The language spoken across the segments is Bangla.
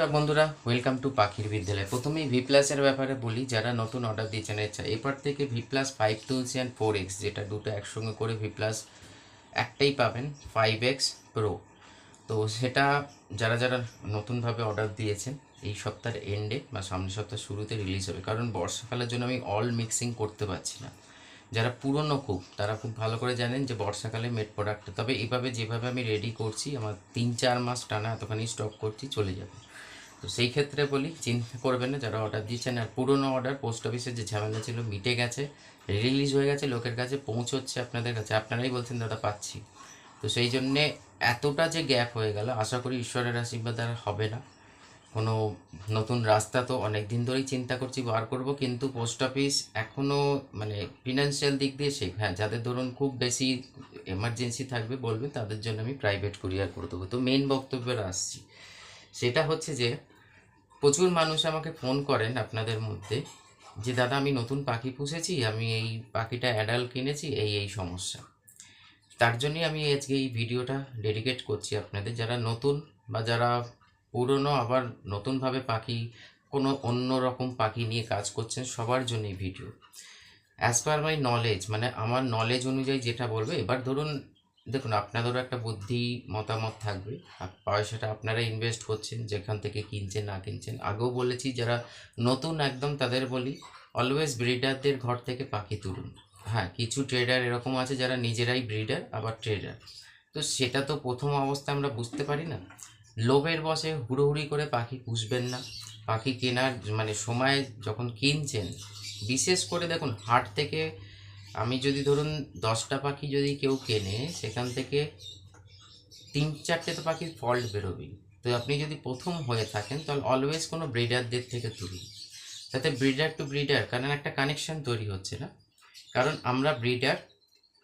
নমস্কার বন্ধুরা ওয়েলকাম টু পাখির বিদ্যালয়। প্রথমেই ভি প্লাসের ব্যাপারে বলি, যারা নতুন অর্ডার দিয়েছেন আচ্ছা এরপর থেকে ভি প্লাস ফাইভ তুলসি অ্যান্ড ফোর এক্স যেটা দুটো একসঙ্গে করে ভি প্লাস একটাই পাবেন ফাইভ এক্স প্রো তো সেটা যারা যারা নতুনভাবে অর্ডার দিয়েছেন, এই সপ্তাহের এন্ডে বা সামনের সপ্তাহ শুরুতে রিলিজ হবে। কারণ বর্ষাকালের জন্য আমি অল মিক্সিং করতে পারছি না। যারা পুরনো খুব, তারা খুব ভালো করে জানেন যে বর্ষাকালে মেড প্রোডাক্ট তবে এভাবে যেভাবে আমি রেডি করছি, আমার তিন চার মাস টানা এতখানি স্টক করছি, চলে যাবে। তো সেই ক্ষেত্রে বলি, চিন্তা করবেন না, যারা অর্ডার দিচ্ছেন আর পুরনো অর্ডার পোস্ট অফিসে যে ঝামেলা ছিল, মিটে গেছে রিলিজ হয়ে গেছে, লোকের কাছে পৌঁছচ্ছে আপনাদের কাছে। আপনারাই বলছেন, দাদা, পাচ্ছি। তো সেই জন্যে এতটা যে গ্যাপ হয়ে গেল, আশা করি ঈশ্বরের আশীর্বাদ আর হবে না। কোনো নতুন রাস্তা তো অনেক দিন ধরেই চিন্তা করছি, বার করব, কিন্তু পোস্ট অফিস এখনও মানে ফিনান্সিয়াল দিক দিয়ে শেখ হ্যাঁ যাদের ধরুন খুব বেশি এমার্জেন্সি থাকবে বলবে, তাদের জন্য আমি প্রাইভেট কুরিয়ার করে দেবো। তো মেন বক্তব্যের আসছি। সেটা হচ্ছে যে, প্রচুর মানুষ আমাকে ফোন করেন আপনাদের মধ্যে যে, দাদা, আমি নতুন পাখি পুষেছি, আমি এই পাখিটা অ্যাডাল কিনেছি, এই এই সমস্যা। তার জন্যই আমি আজকে এই ভিডিওটা ডেডিকেট করছি আপনাদের। যারা নতুন বা যারা পুরনো, আবার নতুনভাবে পাখি, কোনো অন্য রকম পাখি নিয়ে কাজ করছেন, সবার জন্য এই video. As per my knowledge মানে আমার নলেজ অনুযায়ী যেটা বলবে, এবার ধরুন দেখুন, আপনাদেরও একটা বুদ্ধি, মতামত থাকবে। পয়সাটা আপনারা ইনভেস্ট করছেন, যেখান থেকে কিনছেন, না কিনছেন। আগেও বলেছি, যারা নতুন, একদম তাদের বলি অলওয়েজ ব্রিডারদের ঘর থেকে পাখি তুলুন। হ্যাঁ কিছু ট্রেডার এরকম আছে, যারা নিজেরাই ব্রিডার আবার ট্রেডার তো সেটা তো প্রথম অবস্থায় আমরা বুঝতে পারি না। লোভের বসে হুড়োহুড়ি করে পাখি পুষবেন না। পাখি কেনার মানে সময় যখন কিনছেন, বিশেষ করে দেখুন, হাট থেকে আমি যদি ধরুন দশটা পাখি যদি কেউ কেনে, সেখান থেকে তিন চারটে তো পাখির ফল্ট বেরোবেই। তো আপনি যদি প্রথম হয়ে থাকেন, তাহলে অলওয়েজ কোনো ব্রিডারদের থেকে তুলি যাতে ব্রিডার টু ব্রিডার কারণ একটা কানেকশান তৈরি হচ্ছে না। কারণ আমরা ব্রিডার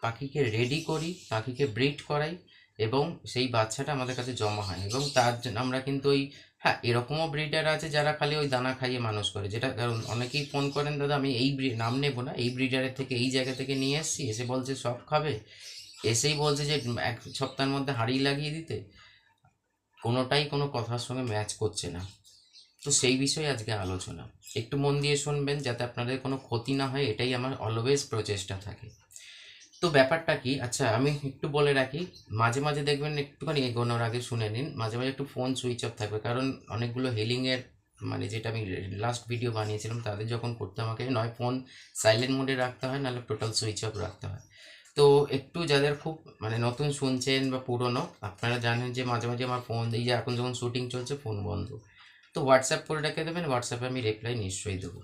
পাখিকে রেডি করি, পাখিকে ব্রিড করাই। এবং সেই বাচ্চাটা আমাদের কাছে জমা হয় এবং তার জন্য আমরা কিন্তু ওই হ্যাঁ এরকমও ব্রিডার আছে যারা খালি ওই দানা খাইয়ে মানুষ করে। যেটা কারণ অনেকেই ফোন করেন, দাদা, আমি এই নাম নেব না। এই ব্রিডারের থেকে, এই জায়গা থেকে নিয়ে এসেছি। এসে বলছে, সব খাবে? এসেই বলছে যে, এক সপ্তাহের মধ্যে হাঁড়ি লাগিয়ে দিতে। কোনোটাই কোনো কথার সঙ্গে ম্যাচ করছে না। তো সেই বিষয়ে আজকে আলোচনা। একটু মন দিয়ে শুনবেন যাতে আপনাদের কোনো ক্ষতি না হয়, এটাই আমার অলওয়েজ প্রচেষ্টা থাকে। তো ব্যাপারটা কি? আচ্ছা আমি একটু বলে রাখি, মাঝে মাঝে দেখবেন একটুখানি এগোনোর আগে শুনে নিন। মাঝে মাঝে একটু ফোন সুইচ অফ থাকবে, কারণ অনেকগুলো হেলিংয়ের মানে যেটা আমি লাস্ট ভিডিও বানিয়েছিলাম, তাদের যখন করতে আমাকে নয় ফোন সাইলেন্ট মোডে রাখতে হয়, নাহলে টোটাল সুইচ অফ রাখতে হয়। তো একটু যাদের খুব মানে নতুন শুনছেন বা পুরনো, আপনারা জানেন যে মাঝে মাঝে আমার ফোন এই যে এখন যখন শুটিং চলছে ফোন বন্ধ। তো হোয়াটসঅ্যাপ করে রেখে দেবেন হোয়াটসঅ্যাপে আমি রিপ্লাই নিশ্চয়ই দেবো।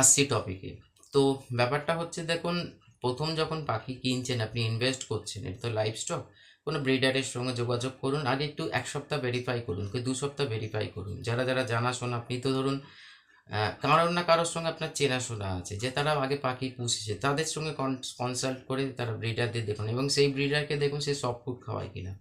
আসছি টপিকে তো ব্যাপারটা হচ্ছে দেখুন প্রথম যখন পাখি কিনছেন, আপনি ইনভেস্ট করছেন, এটা তো লাইফ স্টক কোনো ব্রিডারের সঙ্গে যোগাযোগ করুন, আগে একটু এক সপ্তাহ ভেরিফাই করুন, কি দু সপ্তাহ ভেরিফাই করুন। যারা যারা জানাশোনা, আপনি তো ধরুন কারোর না কারোর সঙ্গে আপনার চেনাশোনা আছে, যে তারা আগে পাখি পুষেছে, তাদের সঙ্গে কনসাল্ট করে তারা ব্রিডারদের দেখুন, এবং সেই ব্রিডারকে দেখুন সে সব ফুড খাওয়ায় কিনা।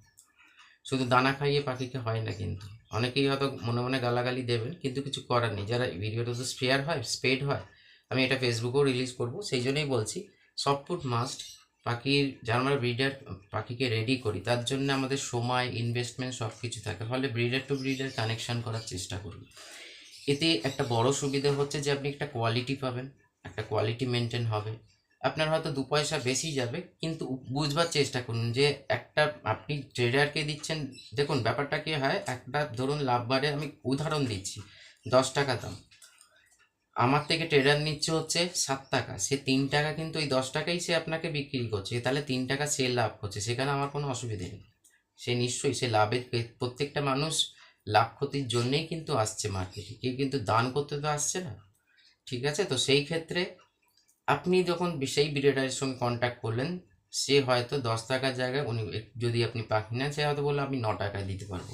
শুধু দানা খাইয়ে পাখিকে হয় না কিন্তু, অনেকেই হয়তো মনে মনে গালাগালি দেবেন, কিন্তু কিছু করার নেই। যারা ভিডিওটা তো স্পেয়ার হয় স্পেড হয়, আমি এটা ফেসবুকেও রিলিজ করব, সেই জন্যই বলছি সফট ফুড মাস্ট। পাখির যার আমরা ব্রিডার পাখিকে রেডি করি। তার জন্য আমাদের সময় ইনভেস্টমেন্ট সব কিছু থাকে। ফলে ব্রিডার টু ব্রিডার কানেকশান করার চেষ্টা করুন এতে একটা বড় সুবিধা হচ্ছে যে আপনি একটা কোয়ালিটি পাবেন, একটা কোয়ালিটি মেনটেন হবে। আপনার হয়তো দু পয়সা বেশি যাবে, কিন্তু বুঝবার চেষ্টা করুন যে একটা আপনি ট্রেডারকে দিচ্ছেন, দেখুন ব্যাপারটা কী হয়, একটা ধরুন লাভ বাড়ে, আমি উদাহরণ দিচ্ছি, দশ টাকা দাম। আমার থেকে ট্রেডার নিচ্ছে হচ্ছে সাত টাকা। সে তিন টাকা কিন্তু ওই দশ টাকাই সে আপনাকে বিক্রি করছে। তাহলে তিন টাকা সে লাভ করছে। সেখানে আমার কোনো অসুবিধে নেই। সে নিশ্চয়ই সে লাভের প্রত্যেকটা মানুষ লাভ ক্ষতির জন্যেই কিন্তু আসছে মার্কেটে কেউ কিন্তু দান করতে তো আসছে না। ঠিক আছে? তো সেই ক্ষেত্রে আপনি যখন সেই ব্রিডারের সঙ্গে কন্ট্যাক্ট করলেন, সে হয়তো দশ টাকার জায়গায় উনি যদি আপনি পাখি নেন, সে হয়তো বলল, আমি ন টাকায় দিতে পারব।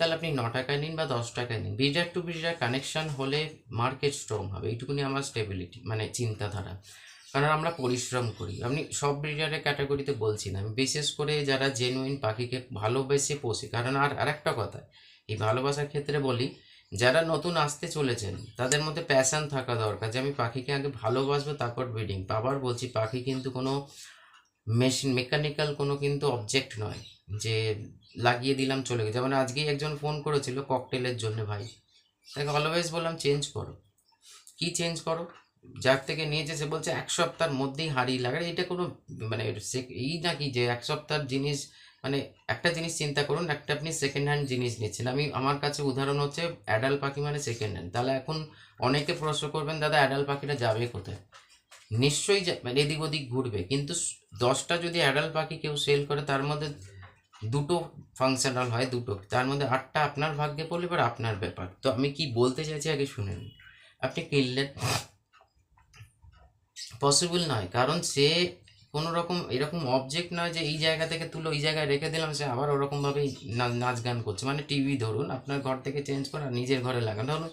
তাহলে আপনি ন টাকায় নিন বা দশ টাকায় নিন। ব্রিডার টু ব্রিডার কানেকশন হলে মার্কেট স্ট্রং হবে। এইটুকুনি আমার স্টেবিলিটি মানে চিন্তাধারা। কারণ আমরা পরিশ্রম করি। আপনি সব ব্রিডারের ক্যাটাগরিতে বলছি না। আমি বিশেষ করে যারা জেনুইন পাখিকে ভালোবেসে পোষে, কারণ আর আরেকটা কথা, এই ভালোবাসার ক্ষেত্রে বলি, যারা নতুন আসতে চলেছেন, তাদের মধ্যে প্যাশান থাকা দরকার যে, আমি পাখিকে আগে ভালোবাসবো, তারপর ব্রিডিং আবার বলছি, পাখি কিন্তু কোনো মেশিন, মেকানিক্যাল কোনো কিন্তু অবজেক্ট নয়, যে লাগিয়ে দিলাম চলে গেছে। যেমন আজকেই একজন ফোন করেছিল ককটেলের জন্য ভাই। তাকে অলওয়েজ বললাম চেঞ্জ করো। কি চেঞ্জ করো? যার থেকে নিয়েছে, সে বলছে, এক সপ্তাহের মধ্যেই হারিয়ে লাগে এটা কোনো মানে এই নাকি যে এক সপ্তাহের জিনিস মানে একটা জিনিস চিন্তা করুন, একটা আপনি সেকেন্ড হ্যান্ড জিনিস নিচ্ছেন। আমি, আমার কাছে উদাহরণ হচ্ছে অ্যাডাল পাখি মানে সেকেন্ড হ্যান্ড তাহলে এখন অনেকে প্রশ্ন করবেন, দাদা অ্যাডাল পাখিটা যাবে কোথায়? নিশ্চয়ই মানে এদিক ওদিক ঘুরবে। কিন্তু দশটা যদি অ্যাডাল্ট পাখি কেউ সেল করে, তার মধ্যে দুটো ফাংশনাল হয়, দুটো। তার মধ্যে আটটা আপনার ভাগ্যে পড়লে এবার আপনার ব্যাপার। তো আমি কি বলতে চাইছি আগে শুনে নিন। আপনি কিনলেন। পসিবল নয়। কারণ সে কোনো রকম এরকম অবজেক্ট নয় যে এই জায়গা থেকে তুলো এই জায়গায় রেখে দিলাম, সে আবার ওরকমভাবেই নাচ গান করছে। মানে টিভি ধরুন, আপনার ঘর থেকে চেঞ্জ করে নিজের ঘরে লাগান। ধরুন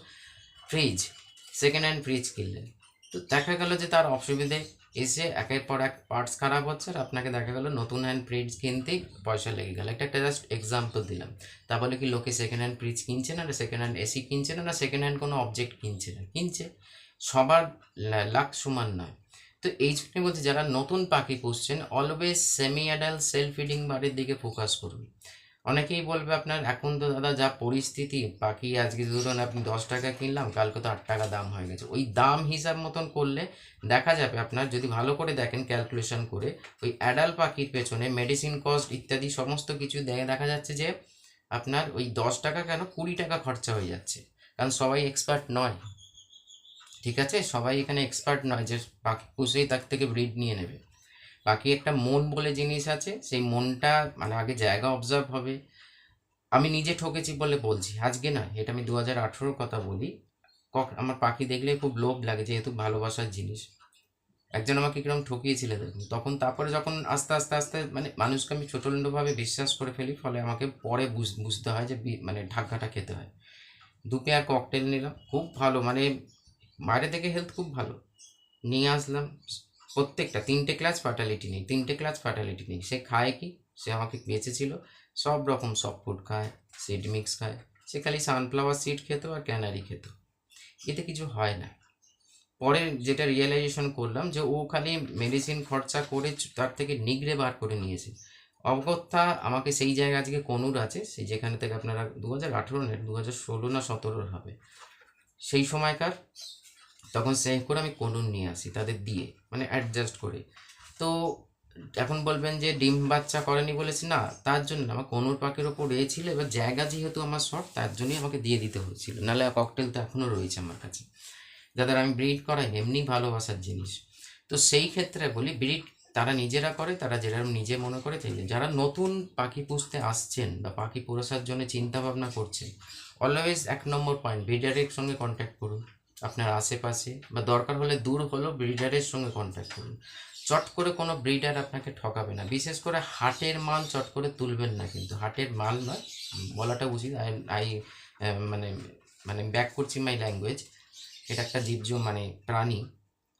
ফ্রিজ সেকেন্ড হ্যান্ড ফ্রিজ কিনলেন। তো দেখা গেল যে তার অসুবিধে এসে একের পর এক পার্টস খারাপ হচ্ছে আর আপনাকে দেখা গেল নতুন হ্যান্ড ফ্রিজ কিনতেই পয়সা লেগে গেল। একটা একটা জাস্ট এক্সাম্পল দিলাম। তা বলে কি লোকে সেকেন্ড হ্যান্ড ফ্রিজ কিনছে না সেকেন্ড হ্যান্ড এসি কিনছে না না সেকেন্ড হ্যান্ড কোনো অবজেক্ট কিনছে না? কিনছে। সবার লাখ সমান নয়। তো এই জন্যই বলছি, যারা নতুন পাখি পুষছেন always semi adult self feeding বাড়ির দিকে ফোকাস করুন। অনেকেই বলবে আপনার, এখন তো দাদা যা পরিস্থিতি পাখি আজকে ধরুন আপনি দশ টাকা কিনলাম, কালকে তো আট টাকা দাম হয়ে গেছে। ওই দাম হিসাব মতন করলে দেখা যাবে আপনার, যদি ভালো করে দেখেন ক্যালকুলেশন করে, ওই অ্যাডাল্ট পাখির পেছনে মেডিসিন কস্ট ইত্যাদি সমস্ত কিছু দেখে দেখা যাচ্ছে যে আপনার ওই দশ টাকা কেন কুড়ি টাকা খরচা হয়ে যাচ্ছে। কারণ সবাই এক্সপার্ট নয়। ঠিক আছে? সবাই এখানে এক্সপার্ট নয় যে পাখি পুষেই তার থেকে ব্রিড নিয়ে নেবে। বাকি একটা মন বলে জিনিস আছে, সেই মনটা মানে আগে জায়গা অবজার্ভ হবে। আমি নিজে ঠকেছি বলে বলছি, আজকে না এটা আমি দু হাজার কথা বলি। কক, আমার পাখি দেখলে খুব লোভ লাগে যেহেতু ভালোবাসার জিনিস। একজন আমাকে কীরকম ঠকিয়েছিল দেখুন, তখন তারপরে যখন আস্তে আস্তে আস্তে মানে মানুষকে আমি ছোটোলণ্ডভাবে বিশ্বাস করে ফেলি, ফলে আমাকে পরে বুঝ- বুঝতে হয় যে মানে ঢাকাটা খেতে হয়। দু পেয়ার ককটেল নিলাম, খুব ভালো মানে বাইরে থেকে হেলথ খুব ভালো। নিয়ে আসলাম প্রত্যেকটা, তিনটে ক্লাস ফার্টালিটি নেই, তিনটে ক্লাস ফার্টালিটি নেই। সে খায় কি? সে আমাকে বেঁচেছিল। সব রকম সফট ফুড খায় সিড মিক্স খায়। সে খালি সানফ্লাওয়ার সিড খেত আর ক্যানারি খেত। এতে কিছু হয় না। পরে যেটা রিয়েলাইজেশন করলাম যে ও খালি মেডিসিন খরচা করে তার থেকে নিগড়ে বার করে নিয়েছে। অগত্যা আমাকে সেই জায়গা আজকে কনুর আছে, সেই যেখানে থেকে আপনারা দু হাজার আঠেরো নেট দু হাজার ষোলো না সতেরোর হবে। সেই সময়কার তখন সেভ করে আমি কনুর নিয়ে আসি, তাদের দিয়ে। মানে অ্যাডজাস্ট করে। তো এখন বলবেন যে ডিম বাচ্চা করেনি বলেছি, না, তার জন্য আমার কনুর পাখির ওপর রয়েছিল এবার জায়গা যেহেতু আমার শর্ট, তার জন্যই আমাকে দিয়ে দিতে হয়েছিল। নাহলে ককটেল তো এখনও রয়েছে আমার কাছে। যাদের আমি ব্রিড করাই, এমনি ভালোবাসার জিনিস। তো সেই ক্ষেত্রে বলি ব্রিড তারা নিজেরা করে, তারা যেরকম নিজে মনে করে সেই যারা নতুন পাখি পুষতে আসছেন বা পাখি পুরসার জন্য চিন্তা ভাবনা করছেন অলওয়েজ এক নম্বর পয়েন্ট ব্রিডারের সঙ্গে কন্ট্যাক্ট করুন। আপনার আশেপাশে বা দরকার হলে দূর হলেও ব্রিডারের সঙ্গে কন্ট্যাক্ট করুন। চট করে কোনো ব্রিডার আপনাকে ঠকাবে না। বিশেষ করে হাটের মাল চট করে তুলবেন না কিন্তু। হাটের মাল নয়, বলাটা উচিত। আই আই মানে মানে ব্যাক করছি মাই ল্যাঙ্গুয়েজ এটা একটা জীবজ মানে প্রাণী।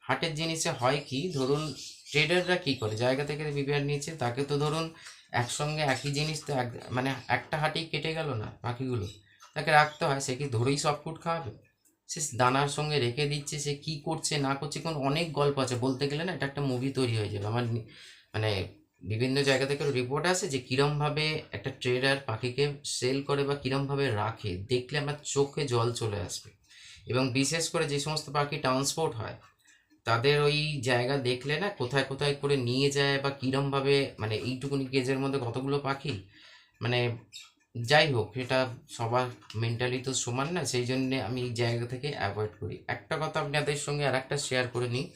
হাটের জিনিসে হয় কি, ধরুন ট্রেডাররা কি করে? জায়গা থেকে বিবিআর নিয়েছে তাকে তো ধরুন একসঙ্গে একই জিনিস তো এক মানে একটা হাটেই কেটে গেল না পাখিগুলো তাকে রাখতে হয়, সে কি ধরেই সফট ফুড খাওয়াবে? সে দানার সঙ্গে রেখে দিচ্ছে, সে কি করছে, না করছে কোন অনেক গল্প আছে। বলতে গেলে না, এটা একটা মুভি তৈরি হয়ে যাবে। আমার মানে বিভিন্ন জায়গা থেকে রিপোর্ট আসে যে, কিরমভাবে একটা ট্রেডার পাখিকে সেল করে বা কিরমভাবে রাখে। দেখলে আমার চোখে জল চলে আসবে। এবং বিশেষ করে যে সমস্ত পাখি ট্রান্সপোর্ট হয়, তাদের ওই জায়গা দেখলে না, কোথায় কোথায় করে নিয়ে যায় বা কিরমভাবে মানে এইটুকুনি কেজের মধ্যে কতগুলো পাখি? মানে যাই হোক এটা সবার মেন্টালি তো সমান না, সেই জন্যে আমি এই জায়গা থেকে অ্যাভয়েড করি। একটা কথা আপনাদের সঙ্গে আর একটা শেয়ার করে নিই।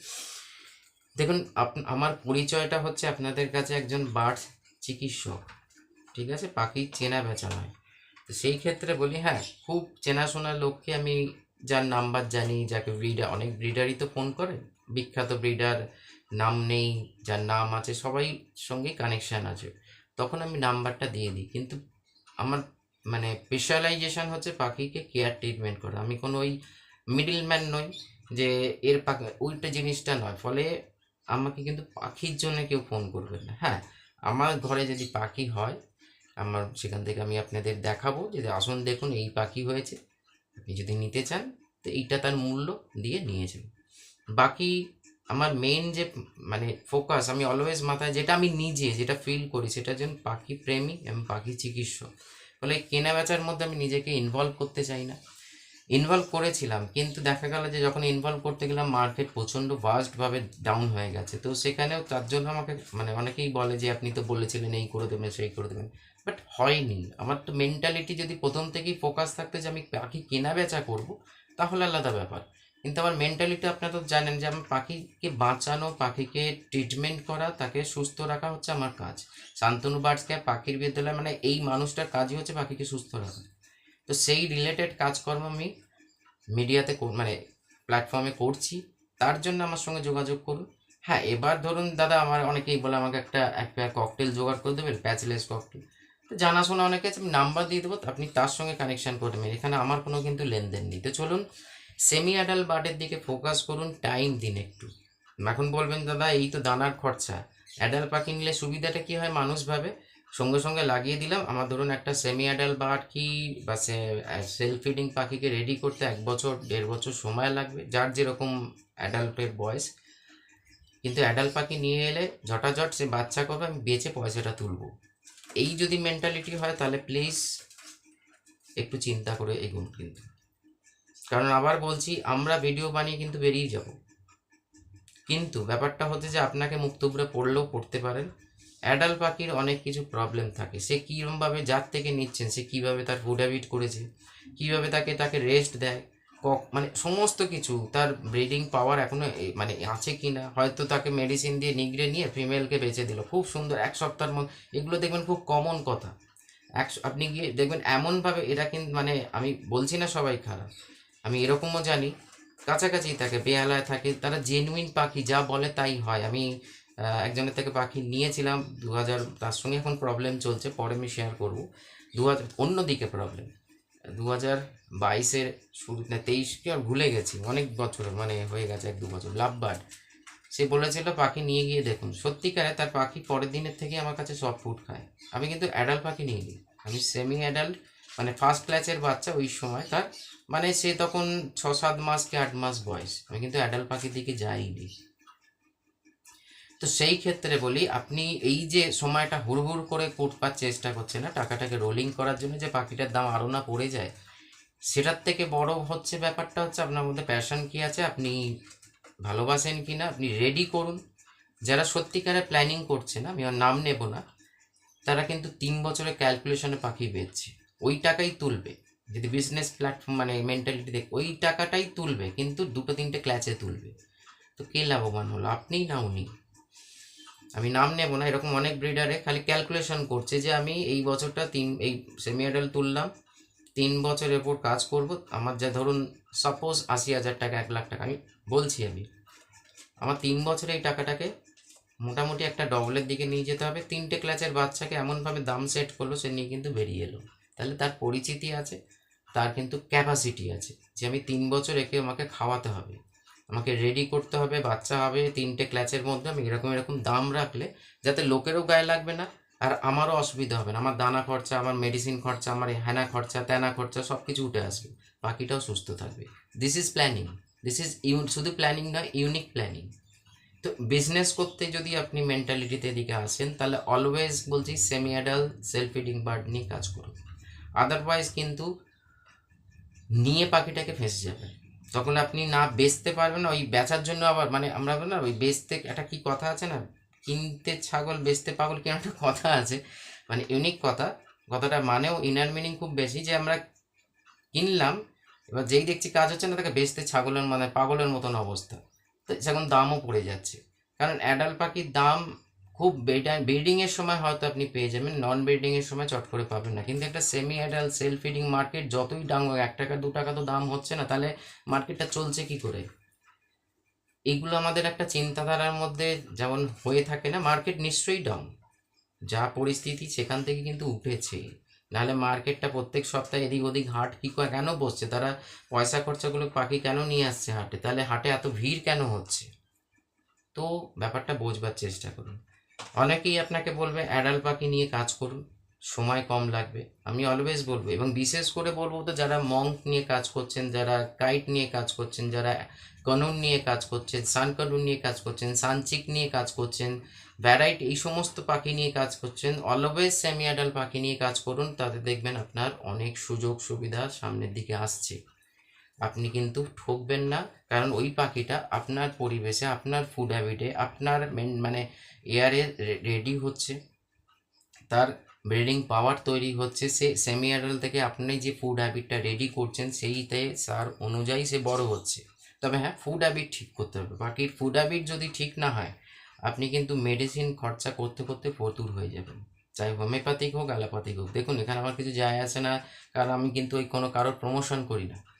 দেখুন আমার পরিচয়টা হচ্ছে আপনাদের কাছে একজন বার্ড চিকিৎসক, ঠিক আছে? পাখি চেনা বেচা নয়। তো সেই ক্ষেত্রে বলি হ্যাঁ খুব চেনাশোনা লোককে আমি যার নাম্বার জানি, যাকে ব্রিডার অনেক ব্রিডারই তো ফোন করে। বিখ্যাত ব্রিডার নাম নেই, যার নাম আছে, সবাই সঙ্গে কানেকশান আছে। তখন আমি নাম্বারটা দিয়ে দিই। কিন্তু আমার মানে স্পেশালাইজেশন হচ্ছে পাখিকে কেয়ার ট্রিটমেন্ট করা। আমি কোনো ওই মিডিল ম্যান নই যে এর পাখি ওইটা জিনিসটা নয়। ফলে আমাকে কিন্তু পাখির জন্য কেউ ফোন করবে না। হ্যাঁ আমার ঘরে যদি পাখি হয়, আমার সেখান থেকে আমি আপনাদের দেখাবো যে আসুন দেখুন এই পাখি হয়েছে। আপনি যদি নিতে চান, তো এইটা তার মূল্য দিয়ে নিয়ে বাকি আমার মেইন যে মানে ফোকাস আমি অলওয়েজ মাথায় যেটা আমি নিজে, যেটা ফিল করি সেটা যেন পাখি প্রেমী এবং পাখি চিকিৎসক। ফলে কেনা বেচার মধ্যে আমি নিজেকে ইনভলভ করতে চাই না। ইনভলভ করেছিলাম, কিন্তু দেখা গেল যে যখন ইনভলভ করতে গেলাম মার্কেট প্রচণ্ড ভাস্টভাবে ডাউন হয়ে গেছে। তো সেখানেও তার জন্য আমাকে মানে অনেকেই বলে যে, আপনি তো বলেছিলেন এই করে দেবেন, সেই করে দেবেন। বাট হয়নি। আমার তো মেন্টালিটি যদি প্রথম থেকেই ফোকাস থাকতো যে আমি পাখি কেনা বেচা করব, তাহলে আলাদা ব্যাপার। কিন্তু আমার মেন্টালিটি আপনারা তো জানেন যে আমার পাখিকে বাঁচানো, পাখিকে ট্রিটমেন্ট করা, তাকে সুস্থ রাখা হচ্ছে আমার কাজ। শান্তনু বার্ডস ক্যাপ পাখির বিদ্যালয় মানে এই মানুষটার কাজই হচ্ছে পাখিকে সুস্থ রাখা। তো সেই রিলেটেড কাজকর্ম আমি মিডিয়াতে মানে প্ল্যাটফর্মে করছি। তার জন্য আমার সঙ্গে যোগাযোগ করুন। হ্যাঁ এবার ধরুন দাদা, আমার অনেকেই বলে আমাকে একটা এক পেয়ার ককটেল জোগাড় করে দেবেন প্যাচলেস ককটেল তো জানাশোনা অনেকে আছে, আমি নাম্বার দিয়ে দেবো, আপনি তার সঙ্গে কানেকশান করে দেবেন এখানে আমার কোনো কিন্তু লেনদেন নেই। তো চলুন সেমি অ্যাডাল্ট বার্ডের দিকে ফোকাস করুন টাইম দিন একটু। এখন বলবেন, দাদা, এই তো দানার খরচা। অ্যাডাল পাখি নিলে সুবিধাটা কি হয়? মানুষ ভাবে। সঙ্গে সঙ্গে লাগিয়ে দিলাম। আমার ধরুন একটা সেমি অ্যাডাল্ট কি বা সেলফ ফিডিং পাখিকে রেডি করতে এক বছর, দেড় বছর সময় লাগবে, যার যেরকম অ্যাডাল্টের বয়স। কিন্তু অ্যাডাল্ট পাখি নিয়ে এলে ঝটাঝট সে বাচ্চা করবে আমি বেচে পয়সাটা তুলবো। এই যদি মেন্টালিটি হয়, তাহলে প্লিজ একটু চিন্তা করে এগুন কিন্তু। কারণ আবার বলছি, আমরা ভিডিও বানিয়ে কিন্তু বেরিয়ে যাব। কিন্তু ব্যাপারটা হচ্ছে যে আপনাকে মুক্তপুরে পড়লেও পড়তে পারেন। অ্যাডাল পাখির অনেক কিছু প্রবলেম থাকে। সে কীরমভাবে যার থেকে নিচ্ছেন, সে কীভাবে তার ফুড হ্যাবিট করেছে, কীভাবে তাকে তাকে রেস্ট দেয়, কক মানে সমস্ত কিছু তার ব্রিডিং পাওয়ার এখনও মানে আছে কি না হয়তো তাকে মেডিসিন দিয়ে নিগড়ে নিয়ে ফিমেলকে বেঁচে দিল। খুব সুন্দর, এক সপ্তাহের মধ্যে, এগুলো দেখবেন খুব কমন কথা। এক আপনি গিয়ে দেখবেন এমনভাবে এটা কিন্তু মানে আমি বলছি না সবাই খারাপ। আমি এরকমও জানি। কাছাকাছি থাকে, বেহালায় থাকে, তারা জেনুইন পাখি, যা বলে তাই হয়। আমি একজনের থেকে পাখি নিয়েছিলাম দু হাজার তার সঙ্গে এখন প্রবলেম চলছে, পরে আমি শেয়ার করব। দু হাজার অন্যদিকে প্রবলেম দু হাজার বাইশের শুরু, না তেইশ কি আর ভুলে গেছি, অনেক বছর মানে হয়ে গেছে এক দু বছর। লাভবার্ড, সে বলেছিল পাখি নিয়ে গিয়ে দেখুন। সত্যিকারে তার পাখি পরের দিনের থেকে আমার কাছে সব ফুড খায়। আমি কিন্তু অ্যাডাল্ট পাখি নিয়ে নিই আমি সেমি অ্যাডাল্ট মানে ফার্স্ট ক্লাসের বাচ্চা ওই সময়, তার মানে সে তখন ছ সাত মাস কি আট মাস বয়স। আমি কিন্তু অ্যাডাল্ট পাখির দিকে যাইনি। তো সেই ক্ষেত্রে বলি, আপনি এই যে সময়টা হুড়হুড় করে করবার চেষ্টা করছেন না, টাকাটাকে রোলিং করার জন্য যে পাখিটার দাম আরও না পড়ে যায়, সেটার থেকে বড় হচ্ছে ব্যাপারটা হচ্ছে আপনার মধ্যে প্যাশন কি আছে, আপনি ভালোবাসেন কি না আপনি রেডি করুন। যারা সত্যিকারে প্ল্যানিং করছে না, আমি আর নাম নেব না, তারা কিন্তু তিন বছরের ক্যালকুলেশনে পাখি বেচছে। ওই টাকাই তুলবে। যদি বিজনেস প্ল্যাটফর্ম মানে মেন্টালিটি দেখ, ওই টাকাটাই তুলবে, কিন্তু দুটো তিনটে ক্ল্যাচে তুলবে। তো কে লাভবান হলো? আপনিই না উনি? আমি নাম নেব না, এরকম অনেক ব্রিডারে খালি ক্যালকুলেশন করছে যে আমি এই বছরটা তিন, এই সেমি অ্যাডাল্ট তুললাম, তিন বছরের উপর কাজ করব, আমার যা ধরুন সাপোজ আশি হাজার টাকা, এক লাখ টাকা, আমি বলছি আমি, আমার তিন বছরে এই টাকাটাকে মোটামুটি একটা ডবলের দিকে নিয়ে যেতে হবে, তিনটে ক্লাচের বাচ্চাকে এমনভাবে দাম সেট করল, সে নিয়ে কিন্তু বেরিয়ে এলো। তাহলে তার পরিচিতি আছে, তার কিন্তু ক্যাপাসিটি আছে যে আমি তিন বছর একে আমাকে খাওয়াতে হবে। আমাকে রেডি করতে হবে, বাচ্চা হবে, তিনটে ক্লাচের মধ্যে আমি এরকম এরকম দাম রাখলে যাতে লোকেরও গায়ে লাগবে না আর আমারও অসুবিধা হবে না। আমার দানা খরচা, আমার মেডিসিন খরচা, আমার হ্যানা খরচা, তেনা খরচা সব কিছু উঠে আসবে, বাকিটাও সুস্থ থাকবে। This is planning this is you শুধু প্ল্যানিং নয় ইউনিক প্ল্যানিং তো বিজনেস করতে যদি আপনি মেন্টালিটিতে এদিকে আসেন, তাহলে অলওয়েজ বলছি semi adult self feeding bird নিয়ে কাজ করুন। আদারওয়াইজ কিন্তু নিয়ে পাখিটাকে ফেঁসে যাবে। তখন আপনি না বেচতে পারবেন না, ওই বেচার জন্য আবার মানে আমরা না, ওই বেচতে একটা কি কথা আছে না? কিনতে ছাগল, বেচতে পাগল কি একটা কথা আছে। মানে ইউনিক কথা। কথাটা মানেও ইনার মিনিং খুব বেশি যে আমরা কিনলাম, এবার যেই দেখছি কাজ হচ্ছে না, তাকে বেচতে ছাগলের মানে পাগলের মতন অবস্থা। তো সেখন দামও পড়ে যাচ্ছে। কারণ অ্যাডাল্ট পাখির দাম খুব ব্রিডিং এর সময় হয়তো আপনি পেয়ে যাবেন নন ব্রিডিং এর সময় চট করে পাবেন না। কিন্তু একটা semi adult self feeding market যতই ডাউন হোক, এক টাকা, দু টাকা তো দাম হচ্ছে না, তাহলে মার্কেটটা চলছে কি করে? এগুলো আমাদের একটা চিন্তাধারার মধ্যে যেমন হয়ে থাকে না মার্কেট নিশ্চয়ই ডাউন যা পরিস্থিতি সেখান থেকে কিন্তু উঠেছে। নাহলে মার্কেটটা প্রত্যেক সপ্তাহে এদিক ওদিক হাট কি করে কেন বসছে? তারা পয়সা খরচাগুলো পাখি কেন নিয়ে আসছে হাটে? তাহলে হাটে এত ভিড় কেন হচ্ছে? তো ব্যাপারটা বোঝবার চেষ্টা করুন। অনেকেই আপনাকে বলবে, অ্যাডাল্ট পাখি নিয়ে কাজ করুন, সময় কম লাগবে। আমি অলওয়েজ বলব, এবং বিশেষ করে বলব তো যারা মঙ্ক নিয়ে কাজ করছেন, যারা কাইট নিয়ে কাজ করছেন, যারা কনুন নিয়ে কাজ করছেন সান কনুন নিয়ে কাজ করছেন সানচিক নিয়ে কাজ করছেন ভ্যারাইট এই সমস্ত পাখি নিয়ে কাজ করছেন অলওয়েজ সেমি অ্যাডাল পাখি নিয়ে কাজ করুন, তাতে দেখবেন আপনার অনেক সুযোগ সুবিধা সামনের দিকে আসছে। আপনি কিন্তু ঠকবেন না। কারণ ওই পাখিটা আপনার পরিবেশে, আপনার ফুড হ্যাবিটে আপনার মেন- মানে এয়ারে রেডি হচ্ছে। তার ব্রিডিং পাওয়ার তৈরি হচ্ছে। সে সেমি থেকে আপনি যে ফুড হ্যাবিটটা রেডি করছেন, সেইতে সার অনুযায়ী সে বড় হচ্ছে। তবে হ্যাঁ ফুড হ্যাবিট ঠিক করতে হবে। পাখির ফুড হ্যাবিট যদি ঠিক না হয়, আপনি কিন্তু মেডিসিন খরচা করতে করতে ফতুর হয়ে যাবেন। চাই হোমিওপ্যাথিক হোক অ্যালোপ্যাথিক হোক। দেখুন, এখানে আমার কিছু যায় আসে না। কারণ আমি কিন্তু ওই কোনো কারোর প্রমোশন করি না।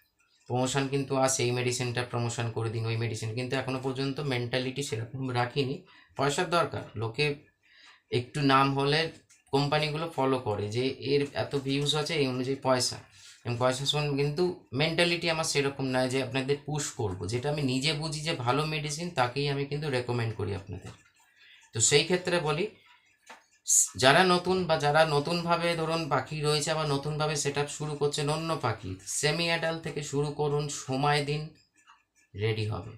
প্রমোশন কিন্তু আসে, এই মেডিসিনটা প্রমোশন করে দিন, ওই মেডিসিন কিন্তু এখনও পর্যন্ত মেন্টালিটি সেরকম রাখিনি। পয়সার দরকার। লোকে একটু নাম হলে কোম্পানিগুলো ফলো করে যে এর এত ভিউজ আছে, এই অনুযায়ী পয়সা। এবং পয়সা শুন কিন্তু মেন্টালিটি আমার সেরকম নয় যে আপনাদের পুশ করব। যেটা আমি নিজে বুঝি যে ভালো মেডিসিন তাকেই আমি কিন্তু রেকমেন্ড করি আপনাদের। তো সেই ক্ষেত্রে বলি যারা নতুন বা যারা নতুনভাবে ধরুন পাখি রয়েছে আবার নতুনভাবে সেট শুরু করছেন অন্য পাখি সেমি অ্যাডাল থেকে শুরু করুন, সময় দিন রেডি হবে।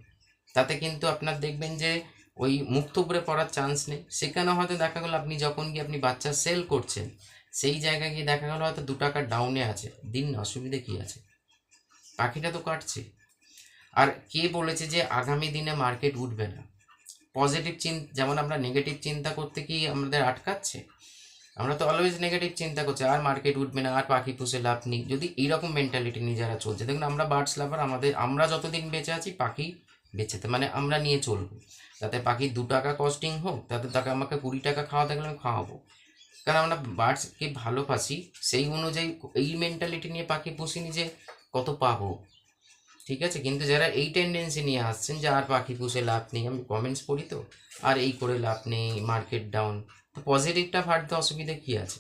তাতে কিন্তু আপনার দেখবেন যে ওই মুখ থুবড়ে পড়ার চান্স নেই। সেখানে হয়তো দেখা গেলো আপনি যখন গিয়ে আপনি বাচ্চা সেল করছেন, সেই জায়গায় গিয়ে দেখা গেলো হয়তো দু টাকা ডাউনে আছে। দিন না, অসুবিধে কী আছে? পাখিটা তো কাটছে। আর কে বলেছে যে আগামী দিনে মার্কেট উঠবে না? পজিটিভ চিন্তা যেমন আমরা নেগেটিভ চিন্তা করতে কি আমাদের আটকাচ্ছে? আমরা তো অলওয়েজ নেগেটিভ চিন্তা করছি, আর মার্কেট উঠবে না, আর পাখি পুষে লাভ নেই। যদি এইরকম মেন্টালিটি নিয়ে যারা চলছে, দেখুন আমরা বার্ডস লাভার আমাদের, আমরা যতদিন বেঁচে আছি, পাখি বেঁচেতে মানে আমরা নিয়ে চলবো। তাতে পাখি দু টাকা কস্টিং হোক, তাতে তাকে আমাকে কুড়ি টাকা খাওয়াতে গেলে আমি খাওয়াবো। কারণ আমরা বার্ডসকে ভালোবাসি, সেই অনুযায়ী এই মেন্টালিটি নিয়ে পাখি পুষিনি যে কত পাবো। ঠিক আছে? কিন্তু যারা এই টেন্ডেন্সি নিয়ে আসছেন যে আর পাখি পুষে লাভ নেই, আমি কমেন্টস পড়ি তো, আর এই করে লাভ নেই মার্কেট ডাউন তো পজিটিভটা ভাবতে অসুবিধা কী আছে?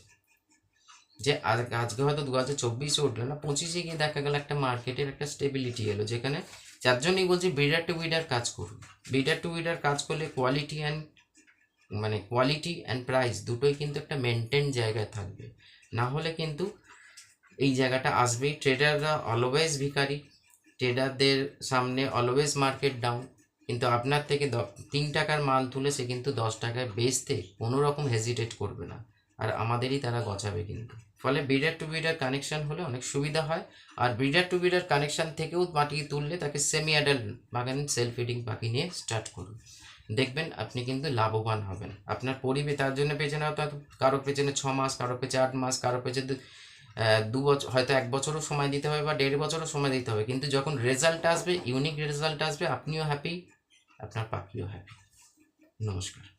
যে আজ আজকে হয়তো দু হাজার চব্বিশে উঠল না, পঁচিশে গিয়ে দেখা গেল একটা মার্কেটের একটা স্টেবিলিটি এলো, যেখানে যার জন্যই বলছি বিডার টু বিডার কাজ করুন। বিডার টু বিডার কাজ করলে কোয়ালিটি অ্যান্ড মানে কোয়ালিটি অ্যান্ড প্রাইস দুটোই কিন্তু একটা মেনটেন জায়গায় থাকবে। না হলে কিন্তু এই জায়গাটা আসবেই। ট্রেডাররা অলওয়েজ ভিখারি। ট্রেডারদের সামনে অলওয়েজ মার্কেট ডাউন কিন্তু আপনার থেকে তিন টাকার মাল তুলে সে কিন্তু দশ টাকায় বেচতে কোনো রকম হেজিটেট করবে না। আর আমাদেরই তারা গচাবে কিন্তু। ফলে বিডার টু বিডার কানেকশন হলে অনেক সুবিধা হয়, আর বিডার টু বিডার কানেকশন থেকেও মাটি তুললে তাকে সেমি অ্যাডাল্ট বাগান সেলফ ফিডিং পাখি নিয়ে স্টার্ট করুন। দেখবেন আপনি কিন্তু লাভবান হবেন। আপনার পরিবেশ তার জন্য পেছনে হয়তো কারও পেছনে ছ মাস, কারও পেছনে আট মাস, কারও পেছনে দু বছর হয়তো এক বছরও সময় দিতে হবে বা দেড় বছরও সময় দিতে হবে। কিন্তু যখন রেজাল্ট আসবে ইউনিক রেজাল্ট আসবে, আপনিও হ্যাপি আপনার পাখিও হ্যাপি নমস্কার।